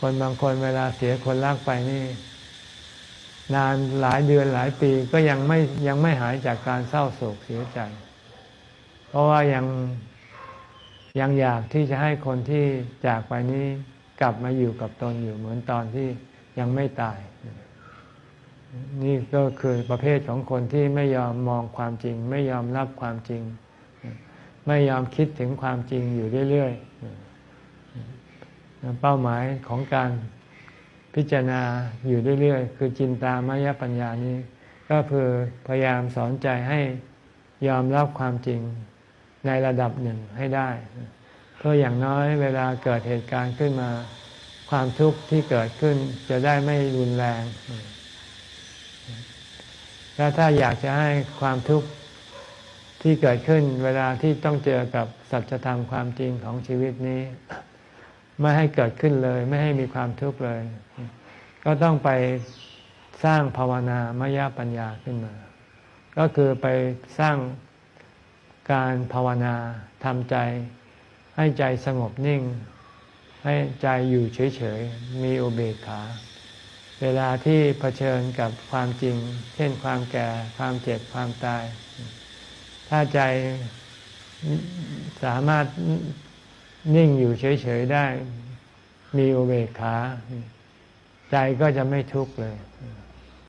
คนบางคนเวลาเสียคนรักไปนี่ นานหลายเดือนหลายปีก็ยังไม่ยังไม่หายจากการเศร้าโศกเสียใจ เพราะว่ายังยังอยากที่จะให้คนที่จากไปนี้กลับมาอยู่กับตนอยู่เหมือนตอนที่ยังไม่ตาย นี่ก็คือประเภทของคนที่ไม่ยอมมองความจริง ไม่ยอมรับความจริง ไม่ยอมคิดถึงความจริงอยู่เรื่อย ๆ เป้าหมายของการพิจารณาอยู่เรื่อยๆ คือจินตามายปัญญานี้ ก็คือพยายามสอนใจให้ยอมรับความจริงในระดับหนึ่งให้ได้ เพื่ออย่างน้อยเวลาเกิดเหตุการณ์ขึ้นมา ความทุกข์ที่เกิดขึ้นจะได้ไม่รุนแรง แล้วถ้าอยากจะให้ความทุกข์ที่เกิดขึ้นเวลาที่ต้องเจอกับสัจธรรมความจริงของชีวิตนี้ ไม่ให้เกิดขึ้นเลย ไม่ให้มีความทุกข์เลย ก็ต้องไปสร้างภาวนามยปัญญาขึ้นมา ก็คือไปสร้างการภาวนาทำใจ ให้ใจสงบนิ่ง ให้ใจอยู่เฉยๆ มีอุเบกขา เวลาที่เผชิญกับความจริง เช่นความแก่ ความเจ็บ ความตาย ถ้าใจสามารถ นิ่งอยู่เฉยๆได้ มีอุเบกขา ใจก็จะไม่ทุกข์เลย